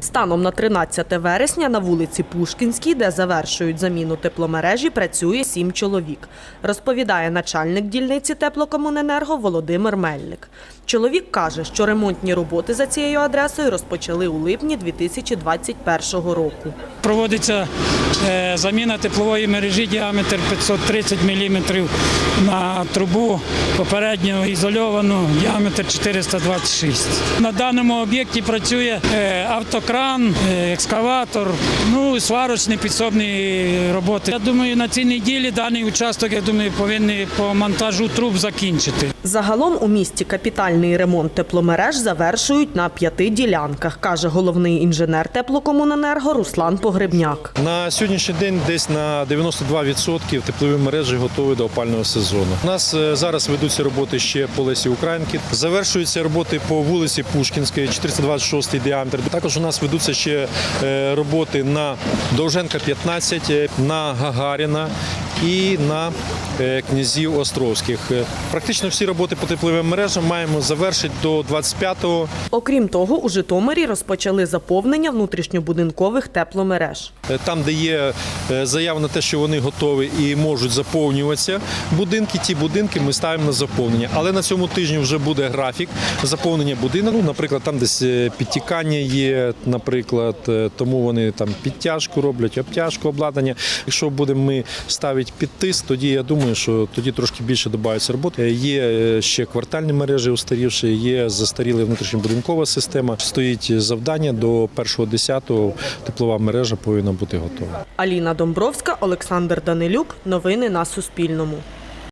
Станом на 13 вересня на вулиці Пушкінській, де завершують заміну тепломережі, працює сім чоловік, розповідає начальник дільниці теплокомуненерго Володимир Мельник. Чоловік каже, що ремонтні роботи за цією адресою розпочали у липні 2021 року. Проводиться е, заміна теплової мережі діаметр 530 мм на трубу попередньо ізольовану діаметр 426. На даному об'єкті працює е, автокран, кран, екскаватор, ну і сварочні підсобні роботи. Я думаю, на цій неділі даний участок я думаю повинні по монтажу труб закінчити. Загалом у місті капітальний ремонт тепломереж завершують на п'яти ділянках, каже головний інженер теплокомуненерго Руслан Погребняк. На сьогоднішній день десь на 92% теплові мережі готові до опального сезону. У нас е, зараз ведуться роботи ще по Лесі Українки. Завершуються роботи по вулиці Пушкінської, 426 діаметр. Також у нас ведуться ще е, роботи на Довженка 15, е, на Гагаріна і на е, князів Островських. Е, Практично всі роботи по тепловим мережам маємо завершити до 25-го. Окрім того, у Житомирі розпочали заповнення внутрішньобудинкових тепломереж. Е, Там, де є заява на те, що вони готові і можуть заповнюватися будинки, ті будинки ми ставимо на заповнення. Але на цьому тижні вже буде графік заповнення будинку. Ну, наприклад, там десь підтікання є, наприклад, тому вони там підтяжку роблять, обтяжку обладнання. Якщо будемо ми ставити під тиск, тоді я думаю, що тоді трошки більше додається роботи. Е, Є е, ще квартальні мережі устарівші, є застаріла внутрішньобудинкова система. Стоїть завдання до 1.10 теплова мережа повинна бути готова. Аліна Домбровська, Олександр Данилюк. Новини на Суспільному.